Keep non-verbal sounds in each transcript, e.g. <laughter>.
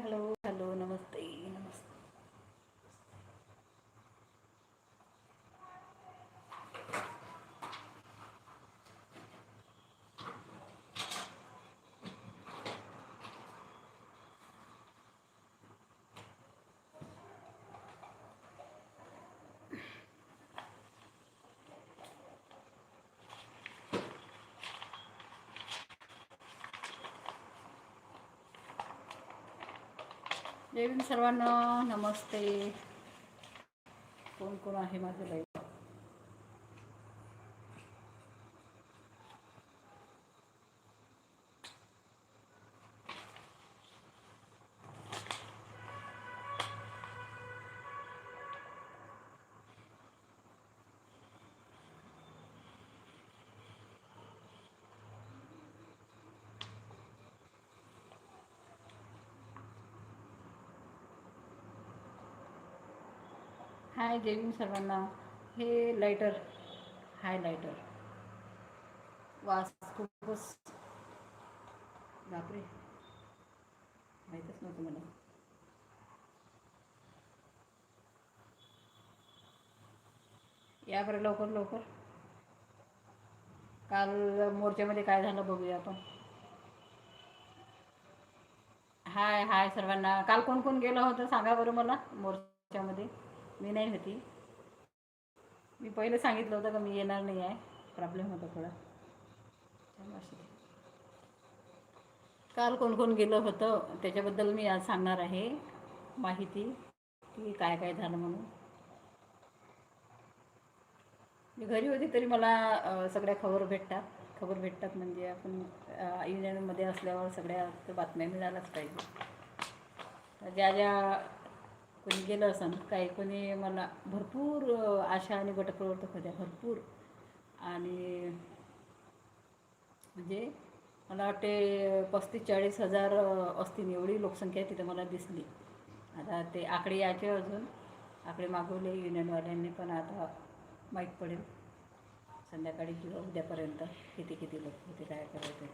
Hello जय भीम सर्वांना नमस्ते कोण कोण आहे माझं लाईव्ह हाय जेवीन सर्वांना. हे लायटर हाय लायटर वास खूपच बापरे. माहीतच नव्हतं मला. या बरं लवकर लवकर. काल मोर्चामध्ये काय झालं बघूया आपण. हाय हाय सर्वांना. काल कोण कोण गेलं होतं सांगा बरं मला मोर्चामध्ये. मी नाही होती. मी पहिलं सांगितलं होतं का मी येणार नाही आहे. प्रॉब्लेम होता थोडा. काल कोण कोण गेलं होतं त्याच्याबद्दल मी आज सांगणार आहे. माहिती की काय काय झालं म्हणून. मी घरी होती तरी मला सगळ्या खबर भेटतात. खबर भेटतात म्हणजे आपण अ, युनियनमध्ये असल्यावर सगळ्या तर बातम्या मिळाल्याच पाहिजे. ज्या ज्या कोणी गेलं असं काही कोणी मला भरपूर आशा आणि गटप्रवर्तक होत्या भरपूर. आणि म्हणजे मला वाटते पस्तीस चाळीस हजार असतील एवढी लोकसंख्या तिथं मला दिसली. आता ते आकडे यायचे अजून. आकडे मागवले युनियनवाल्यांनी पण आता माहीत पडेल. संध्याकाळी किंवा उद्यापर्यंत किती किती लोक होते काय करायचं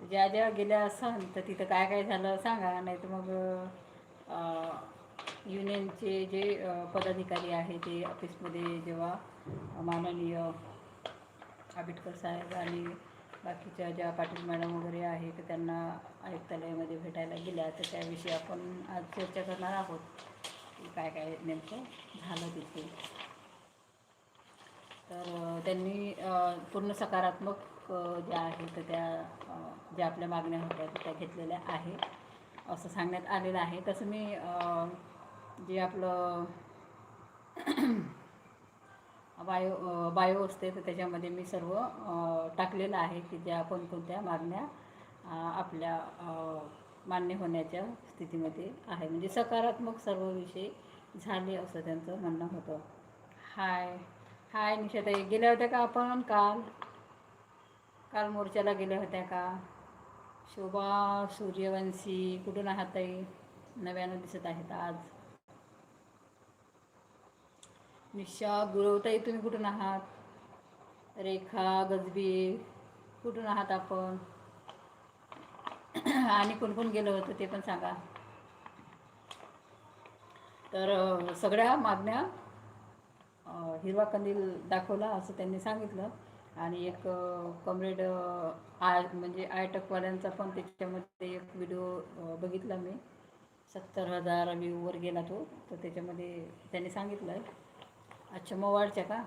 ज्या ज्या गेल्या असन तर तिथं काय काय झालं सांगा. नाही तर मग युनियनचे जे पदाधिकारी आहे ते ऑफिसमध्ये जेव्हा माननीय आंबेडकर साहेब आणि बाकीच्या ज्या पाटील मॅडम वगैरे आहे तर त्यांना आयुक्तालयामध्ये भेटायला गेल्या. तर त्याविषयी आपण आज चर्चा करणार आहोत. की काय काय नेमकं झालं तिथे. तर त्यांनी पूर्ण सकारात्मक ज्या आहेत तर त्या ज्या आपल्या मागण्या होत्या तर त्या घेतलेल्या आहे असं सांगण्यात आलेलं आहे. तसं मी जे आपलं <clears throat> बायो बायो असते तर त्याच्यामध्ये मी सर्व टाकलेलं आहे की ज्या कोणकोणत्या मागण्या आपल्या मान्य होण्याच्या स्थितीमध्ये आहे. म्हणजे सकारात्मक सर्व विषय झाले असं त्यांचं म्हणणं होतं. हाय. हाय निशाताई गेल्या होत्या का आपण? काल. काल मोर्चाला गेल्या होत्या का? शोभा सूर्यवंशी कुठून आहात ताई? नव्यानं दिसत आहेत आज. निशा गुरवताई तुम्ही कुठून आहात? रेखा गजबी कुठून आहात आपण? आणि कोण कोण गेलं होतं ते पण सांगा. तर सगळ्या मागण्या हिरवा कंदील दाखवला असं त्यांनी सांगितलं. आणि एक कमरेड आय म्हणजे आयटकवाल्यांचा पण त्याच्यामध्ये एक व्हिडिओ बघितला मी. सत्तर हजार व्ह्यूवर गेला तो. तर त्याच्यामध्ये त्यांनी सांगितलं आहे अच्छा मोबाईलच्या का?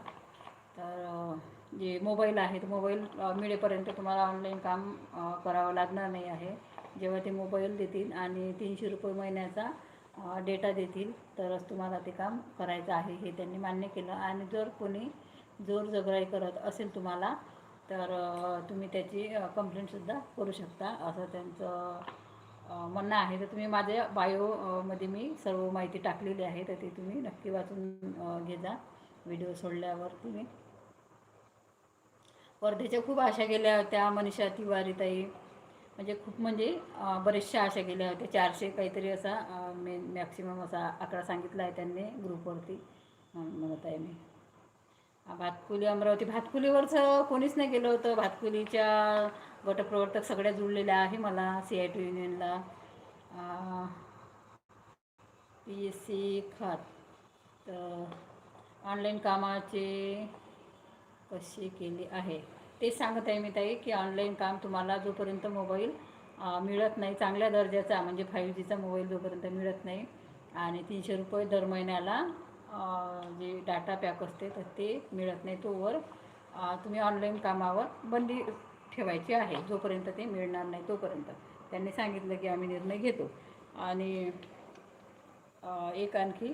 तर जे मोबाईल आहे तो मोबाईल मिळेपर्यंत तुम्हाला ऑनलाईन काम करावं लागणार नाही आहे. जेव्हा ते मोबाईल देतील आणि तीनशे रुपये महिन्याचा डेटा देतील. तरच तुम्हाला ते काम करायचं आहे हे त्यांनी मान्य केलं. आणि जर कोणी जोरजबराई करत असेल तुम्हाला तर तुम्ही त्याची कंप्लेंटसुद्धा करू शकता असं त्यांचं म्हणणं आहे. तर तुम्ही माझ्या बायोमध्ये मी सर्व माहिती टाकलेली आहे तर ती तुम्ही नक्की वाचून घेजा घे जा. व्हिडिओ सोडल्यावर तुम्ही. वर्धेच्या खूप आशा गेल्या होत्या मनीषा तिवारीताई म्हणजे खूप म्हणजे बरेचशा आशा गेल्या होत्या चारशे काहीतरी असा मे मॅक्सिमम असा आकडा सांगितला आहे त्यांनी ग्रुपवरती म्हणत आहे मी. भातकुली अमरावती. भातकुलीवरचं कोणीच नाही गेलं होतं. भातकुलीच्या गटप्रवर्तक सगळ्या जुळलेल्या आहे मला सी आय टी युनियनला पी एस सी खात. तर ऑनलाईन कामाचे कसे केले आहे? ते सांगत आहे मी ताई की ऑनलाईन काम तुम्हाला जोपर्यंत मोबाईल मिळत नाही चांगल्या दर्जाचा म्हणजे फाईव्ह जीचा मोबाईल जोपर्यंत मिळत नाही आणि तीनशे रुपये दर महिन्याला जे डाटा पॅक असते तर ते मिळत नाही तोवर तुम्ही ऑनलाईन कामावर बंदी ठेवायची आहे जोपर्यंत ते मिळणार नाही तोपर्यंत. त्यांनी सांगितलं की आम्ही निर्णय घेतो. आणि एक आणखी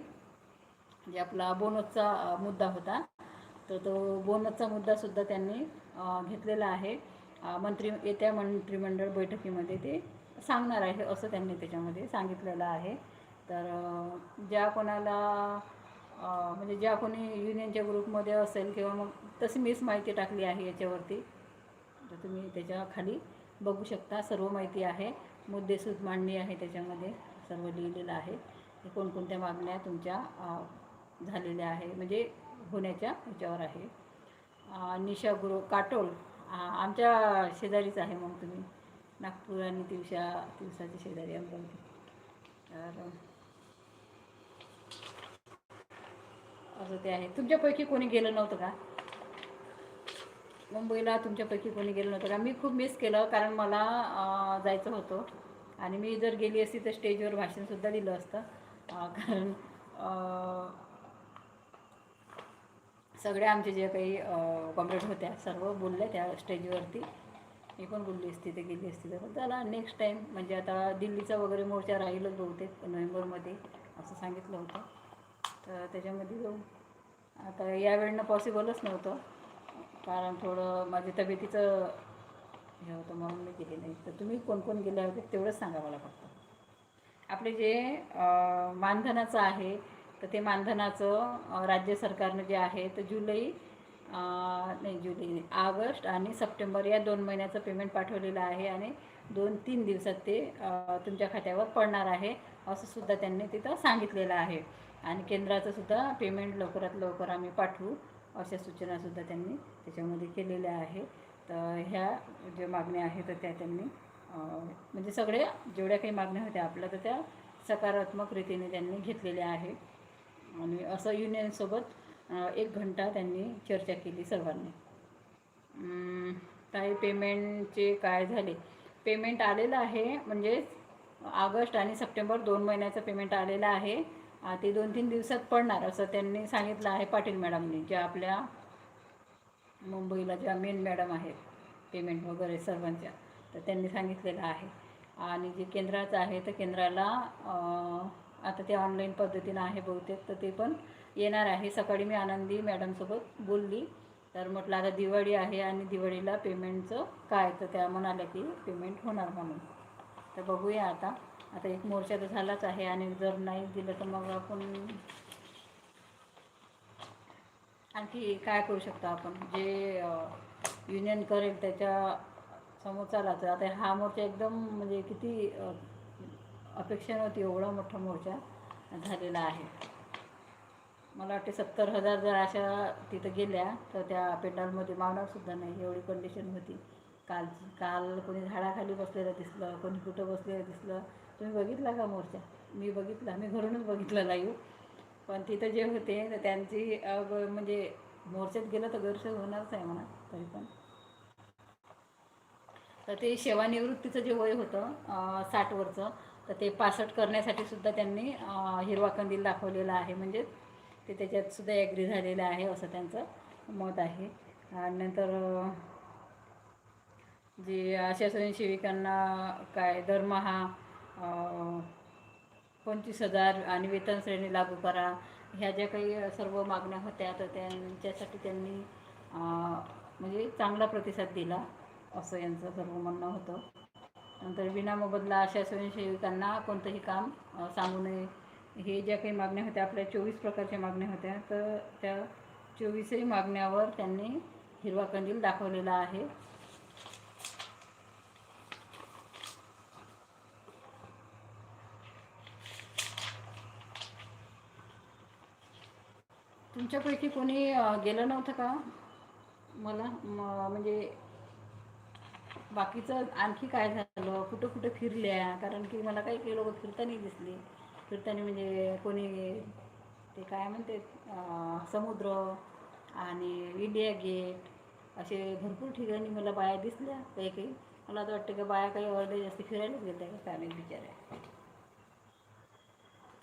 जे आपला बोनसचा मुद्दा होता तर तो बोनसचा मुद्दासुद्धा त्यांनी घेतलेला आहे. मंत्री येत्या मंत्रिमंडळ बैठकीमध्ये ते सांगणार आहे असं त्यांनी त्याच्यामध्ये सांगितलेलं आहे. तर ज्या कोणाला म्हणजे ज्या कोणी युनियनच्या ग्रुपमध्ये असेल किंवा मग तशी मीच माहिती टाकली आहे याच्यावरती तर तुम्ही त्याच्याखाली बघू शकता. सर्व माहिती आहे. मुद्देसूद मांडणी आहे त्याच्यामध्ये. सर्व लिहिलेलं आहे. की कोणकोणत्या मागण्या तुमच्या झालेल्या आहे. म्हणजे होण्याच्या ह्याच्यावर आहे. निशा गुरु काटोल आमच्या शेजारीच आहे मग तुम्ही. नागपूर आणि दिवसा दिवसाचे शेजारी अमरावती तर असं ते आहे. तुमच्यापैकी कोणी गेलं नव्हतं का? मुंबईला तुमच्यापैकी कोणी गेलं नव्हतं का? मी खूप मिस केलं कारण मला जायचं होतं. आणि मी जर गेली असती तर स्टेजवर भाषणसुद्धा दिलं असतं. कारण सगळ्या आमचे जे काही कॉम्रेड होत्या सर्व बोलल्या त्या स्टेजवरती मी पण बोलली असती ते गेली असती तर. चला नेक्स्ट टाईम म्हणजे आता दिल्लीचा वगैरे मोर्चा राहीलच बहुतेक नोव्हेंबरमध्ये असं सांगितलं होतं. तर त्याच्यामध्ये जाऊ. आता यावेळेनं पॉसिबलच नव्हतं. कारण थोडं माझ्या तब्येतीचं हे होतं म्हणून मी गेले नाही. तर तुम्ही कोण कोण गेले होते तेवढंच सांगा मला फक्त. आपले जे मानधनाचं आहे तर ते मानधनाचं राज्य सरकारनं जे आहे तर जुलै नाही जुलै ऑगस्ट आणि सप्टेंबर या दोन महिन्याचं पेमेंट पाठवलेलं आहे आणि दोन तीन दिवसात ते तुमच्या खात्यावर पडणार आहे असं सुद्धा त्यांनी तिथं सांगितलेलं आहे. आणि केंद्राचं सुद्धा पेमेंट लवकरात लवकर आम्ही पाठवू अशा सूचनासुद्धा त्यांनी त्याच्यामध्ये केलेल्या आहे. तर ह्या ज्या मागण्या आहेत तर त्या त्यांनी म्हणजे सगळ्या जेवढ्या काही मागण्या होत्या आपल्या तर त्या सकारात्मक रीतीने त्यांनी घेतलेल्या आहे आणि असं युनियनसोबत एक घंटा त्यांनी चर्चा केली सर्वांनी. काही पेमेंटचे काय झाले? पेमेंट आलेलं आहे म्हणजे ऑगस्ट आणि सप्टेंबर दोन महिन्याचं पेमेंट आलेलं आहे. ते दोन तीन दिवसात पडणार असं त्यांनी सांगितलं आहे पाटील मॅडमनी ज्या आपल्या मुंबईला ज्या मेन मॅडम आहेत पेमेंट वगैरे सर्वांच्या तर त्यांनी सांगितलेलं आहे. आणि जे केंद्राचं आहे तर केंद्राला आता ते ऑनलाईन पद्धतीनं आहे बहुतेक तर ते पण येणार आहे. सकाळी मी आनंदी मॅडमसोबत बोलली. तर म्हटलं आता दिवाळी आहे आणि दिवाळीला पेमेंटचं काय? तर त्या म्हणाल्या की पेमेंट होणार म्हणून. तर बघूया आता. आता एक मोर्चा तर झालाच आहे आणि जर नाही दिलं तर मग आपण आणखी काय करू शकतो आपण? जे युनियन करेल त्याच्यासमोर चालायचं. आता हा मोर्चा एकदम म्हणजे किती अपेक्षा नव्हती एवढा मोठा मोर्चा झालेला आहे. मला वाटते सत्तर हजार जर अशा तिथं गेल्या तर त्या पेंडॉलमध्ये मावणारसुद्धा नाही एवढी कंडिशन होती. काल काल कोणी झाडाखाली बसलेलं दिसलं कोणी कुठं बसलेलं दिसलं. तुम्ही बघितला का मोर्चा? मी बघितला मी घरूनच बघितला लाईव्ह हो. पण तिथं जे होते तर त्यांची म्हणजे मोर्चात गेलं तर गैरसोय होणारच आहे म्हणा तरी पण. तर ते सेवानिवृत्तीचं जे वय होतं साठवरचं तर ते पासट करण्यासाठी सुद्धा त्यांनी हिरवा कंदील दाखवलेला आहे. म्हणजे ते त्याच्यात सुद्धा ॲग्री झालेलं आहे असं त्यांचं मत आहे. आणि नंतर जे आशा स्वयंसेविकांना काय दरमहा पंचवीस हजार आणि वेतन श्रेणी लागू करा ह्या ज्या काही सर्व मागण्या होत्या तर त्यांच्यासाठी त्यांनी म्हणजे चांगला प्रतिसाद दिला असं यांचं सर्व म्हणणं होतं. नंतर विनामोबदला अशा स्वयंसेविकांना कोणतंही काम सांगू नये. हे ज्या काही मागण्या होत्या आपल्या चोवीस प्रकारच्या मागण्या होत्या तर त्या चोवीसही मागण्यावर त्यांनी हिरवा कंदील दाखवलेला आहे. तुमच्यापैकी कोणी गेलं नव्हतं का? मला म- म्हणजे बाकीचं आणखी काय झालं? कुठं कुठं फिरल्या? कारण की मला काही काही लोक फिरताना दिसले. फिरताना म्हणजे कोणी ते काय म्हणते समुद्र आणि इंडिया गेट असे भरपूर ठिकाणी मला बाया दिसल्या काही काही मला असं वाटतं की बाया काही अर्धे जास्त फिरायलाच गेल्या का फॅमिली माहीत बिचाऱ्या.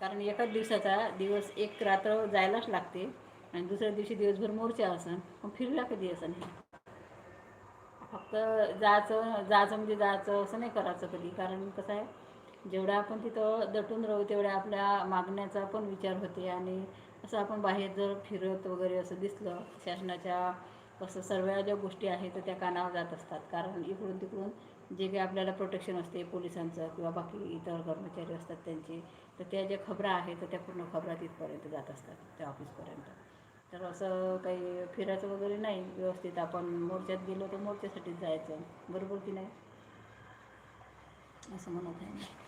कारण एकाच दिवसाचा दिवस एक रात्र जायलाच लागते आणि दुसऱ्या दिवशी दिवसभर मोर्चा असन. मग फिरला कधी असं नाही फक्त जायचं जायचं म्हणजे जायचं असं नाही करायचं कधी. कारण कसं आहे जेवढं आपण तिथं दटून राहू तेवढ्या आपल्या मागण्याचा पण विचार होते. आणि असं आपण बाहेर जर फिरत वगैरे असं दिसलं शासनाच्या कसं सर्व ज्या गोष्टी आहेत तर त्या कानावर जात असतात. कारण इकडून तिकडून जे काही आपल्याला प्रोटेक्शन असते पोलिसांचं किंवा बाकी इतर कर्मचारी असतात त्यांचे तर त्या ज्या खबरा आहेत तर त्या पूर्ण खबरा तिथपर्यंत जात असतात त्या ऑफिसपर्यंत तर असं काही फिरायचं वगैरे नाही. व्यवस्थित आपण मोर्चात गेलो तर मोर्चासाठीच जायचं. बरोबर की नाही? असं म्हणत आहे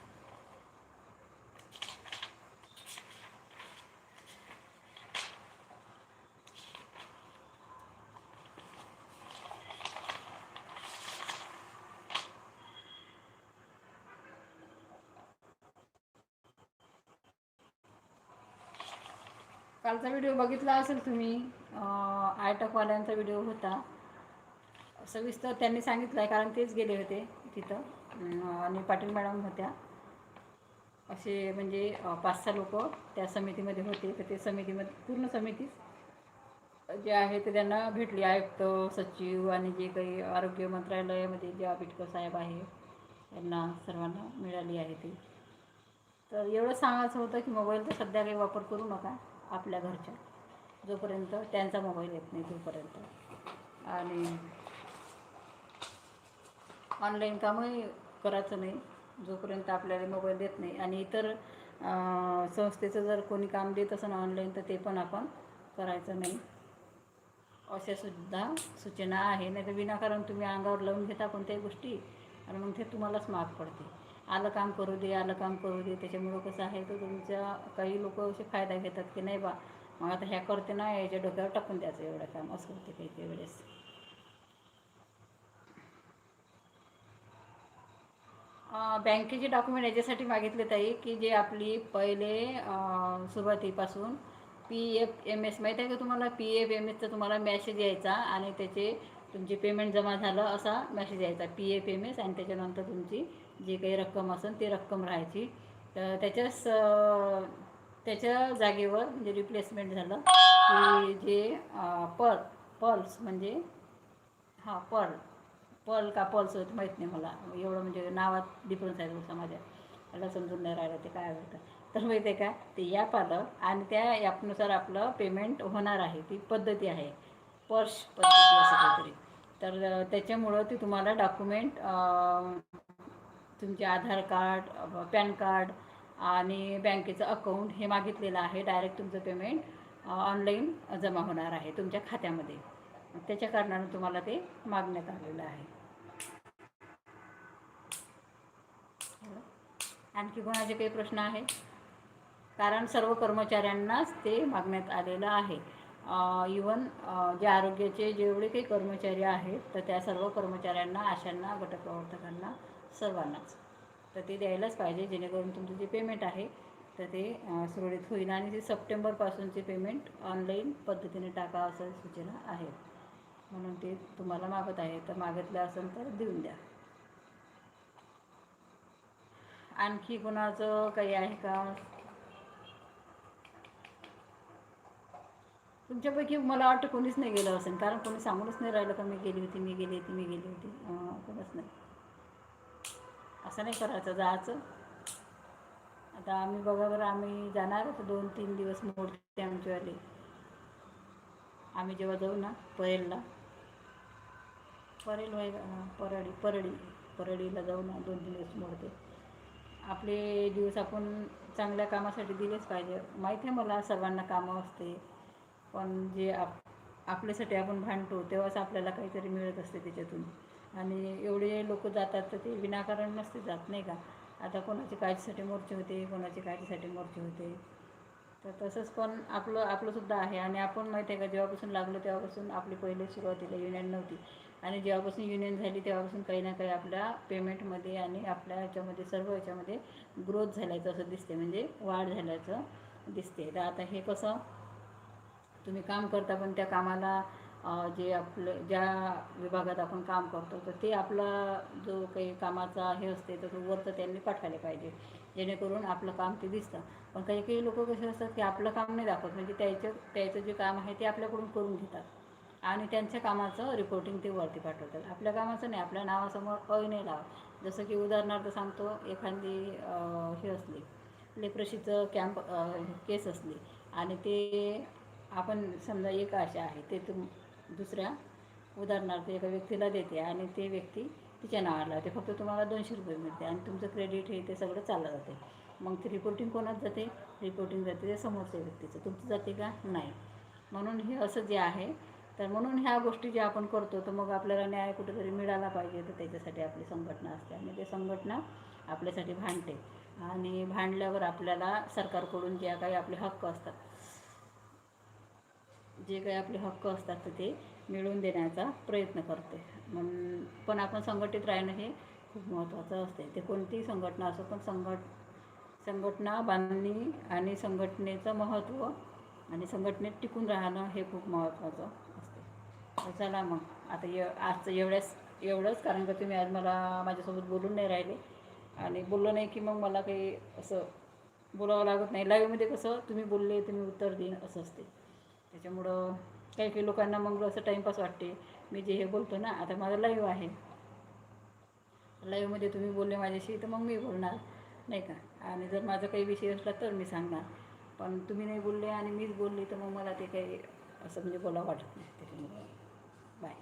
कालचा व्हिडिओ बघितला असेल तुम्ही आयटकवाल्यांचा व्हिडिओ होता. सविस्तर त्यांनी सांगितलं आहे कारण तेच गेले होते तिथं आणि पाटील मॅडम होत्या. असे म्हणजे पाच सहा लोक त्या समितीमध्ये होते तर ते समितीमध्ये पूर्ण समितीच जे आहे ते त्यांना भेटली. आयुक्त सचिव आणि जे काही आरोग्य मंत्रालयामध्ये जे आंबेडकर साहेब आहे त्यांना सर्वांना मिळाली आहे ती. तर एवढं सांगायचं होतं की मोबाईलचा सध्या काही वापर करू नका. आपल्या घरच्या. जोपर्यंत त्यांचा मोबाईल येत नाही तोपर्यंत. आणि ऑनलाईन कामही करायचं नाही. जोपर्यंत आपल्याला मोबाईल देत नाही. आणि इतर संस्थेचं जर कोणी काम देत असेल ऑनलाईन तर ते पण आपण करायचं नाही. अशा सुद्धा सूचना आहे. नाही तर विनाकारण तुम्ही अंगावर लावून घेता कोणत्याही गोष्टी आणि मग ते तुम्हालाच माग पडते आलं काम करू दे आलं काम करू दे. त्याच्यामुळं कसं आहे तर तुमच्या काही लोक असे फायदा घेतात की नाही बा मग आता ह्या करते ना याच्या डोक्यावर टाकून द्यायचं एवढं काम. असं होते काही काही वेळेस. बँकेचे डॉक्युमेंट याच्यासाठी मागितले ताई की जे आपली पहिले सुरुवातीपासून पी एफ एम एस माहीत आहे का तुम्हाला? पी एफ एम एसचा तुम्हाला मॅसेज यायचा आणि त्याचे तुमचे पेमेंट जमा झालं असा मॅसेज यायचा पी एफ एम एस आणि त्याच्यानंतर तुमची जे काही रक्कम असेल ती रक्कम राहायची. तर त्याच्याच स त्याच्या जागेवर म्हणजे रिप्लेसमेंट झालं की जे पर्ल पर्ल्स म्हणजे हां पर्ल पर्ल का पल्स होत माहीत नाही मला. एवढं म्हणजे नावात डिफरन्स आहे थोडासा माझ्या. मला समजून नाही राहिलं ते काय होतं. तर माहिती आहे का? ते ॲप आलं आणि त्या ॲपनुसार आपलं पेमेंट होणार आहे. ती पद्धती आहे. पर्श पद्धती असं काहीतरी. तर त्याच्यामुळं ती तुम्हाला डॉक्युमेंट तुमचे आधार कार्ड पॅन कार्ड आणि बँकेचं अकाउंट हे मागितलेलं आहे. डायरेक्ट तुमचं पेमेंट ऑनलाईन जमा होणार आहे तुमच्या खात्यामध्ये. त्याच्या कारणानं तुम्हाला ते मागण्यात आलेलं आहे. आणखी कोणाचे काही प्रश्न आहे कारण सर्व कर्मचाऱ्यांनाच ते मागण्यात आलेलं आहे. इवन जे आरोग्याचे जेवढे काही कर्मचारी आहेत तर त्या सर्व कर्मचाऱ्यांना आशांना गटप्रवर्तकांना सर्वांनाच. तर ते द्यायलाच पाहिजे जेणेकरून तुमचं जे पेमेंट आहे तर ते सुरळीत होईल. आणि ते सप्टेंबरपासूनचे पेमेंट ऑनलाईन पद्धतीने टाका असं सूचना आहे. म्हणून ते तुम्हाला मागत आहे. तर मागितलं असेल तर देऊन द्या. आणखी कोणाचं काही आहे का? तुमच्यापैकी मला वाटतं कोणीच नाही गेलं असेल. कारण कोणी सांगूनच नाही राहिलं का मी गेली होती मी गेली होती मी गेली होती. कोणच नाही. असं नाही करायचं जायचं. आता आम्ही बघा बरं आम्ही जाणार होतो दोन तीन दिवस मोडते आमच्यावाले आम्ही जेव्हा जाऊ ना परेलला. परेल वय का? परळी परळी परळीला जाऊ ना दोन तीन दिवस मोडते. आपले दिवस आपण चांगल्या कामासाठी दिलेच पाहिजे. माहीत आहे मला सर्वांना कामं असते. पण जे आप आपल्यासाठी आपण भांडतो तेव्हाच आपल्याला काहीतरी मिळत असते त्याच्यातून. आणि एवढे लोक जातात तर ते विनाकारण नसते जात नाही का? आता कोणाची काळजीसाठी मोर्चे होते कोणाची काळजीसाठी मोर्चे होते. तर तसंच पण आपलं आपलंसुद्धा आहे. आणि आपण माहिती आहे का जेव्हापासून लागलो तेव्हापासून आपली पहिले सुरुवातीला युनियन नव्हती. आणि जेव्हापासून युनियन झाली तेव्हापासून काही ना काही आपल्या पेमेंटमध्ये आणि आपल्या ह्याच्यामध्ये सर्व ह्याच्यामध्ये ग्रोथ झाल्याचं असं दिसते म्हणजे वाढ झाल्याचं दिसते तर आता हे कसं तुम्ही काम करता पण त्या कामाला जे आपलं ज्या विभागात आपण काम करतो तर ते आपला जो काही कामाचा हे असते तर तो वरचं त्यांनी पाठवायला पाहिजे. जेणेकरून आपलं काम ते दिसतं. पण काही काही लोक कसे असतात की आपलं काम नाही दाखवत म्हणजे त्याचं त्याचं जे काम आहे ते आपल्याकडून करून घेतात. आणि त्यांच्या कामाचं रिपोर्टिंग ते वरती पाठवतात. आपल्या कामाचं नाही आपल्या नावासमोर अ नाही लाव जसं की उदाहरणार्थ सांगतो एखादी हे असली लेप्रशीचं कॅम्प केस असली. आणि ते आपण समजा एक अशा आहे ते तुम दुसऱ्या उदाहरणार्थ एका व्यक्तीला देते आणि ते व्यक्ती तिच्या नावाला लावते. फक्त तुम्हाला दोनशे रुपये मिळते आणि तुमचं क्रेडिट हे ते सगळं चाललं जाते. मग ते रिपोर्टिंग कोणाच जाते? रिपोर्टिंग जाते ते समोरच्या व्यक्तीचं. तुमचं जाते का? नाही. म्हणून हे असं जे आहे तर म्हणून ह्या गोष्टी ज्या आपण करतो तर मग आपल्याला न्याय कुठेतरी मिळाला पाहिजे तर त्याच्यासाठी आपली संघटना असते आणि ते संघटना आपल्यासाठी भांडते. आणि भांडल्यावर आपल्याला सरकारकडून ज्या काही आपले हक्क असतात जे काही आपले हक्क असतात तर ते मिळवून देण्याचा प्रयत्न करते. म्हणून पण आपण संघटित राहणं हे खूप महत्त्वाचं असते. ते कोणतीही संघटना असो पण संघट संघटना बांधणी आणि संघटनेचं महत्त्व आणि संघटनेत टिकून राहणं हे खूप महत्त्वाचं असते. तर चला मग आता य आजचं एवढ्याच एवढंच कारण का तुम्ही आज मला माझ्यासोबत बोलून नाही राहिले. आणि बोललो नाही की मग मला काही असं बोलावं लागत नाही. लाईव्हमध्ये कसं तुम्ही बोलले तुम्ही उत्तर देईन असं असते. त्याच्यामुळं काही काही लोकांना मग असं टाईमपास वाटते. मी जे हे बोलतो ना आता माझं लाईव्ह आहे. लाईव्हमध्ये तुम्ही बोलले माझ्याशी तर मग मी बोलणार नाही का? आणि जर माझा काही विषय असला तर मी सांगणार. पण तुम्ही नाही बोलले आणि मीच बोलली तर मग मला ते काही असं म्हणजे बोलावं वाटत नाही. त्याच्यामुळं बाय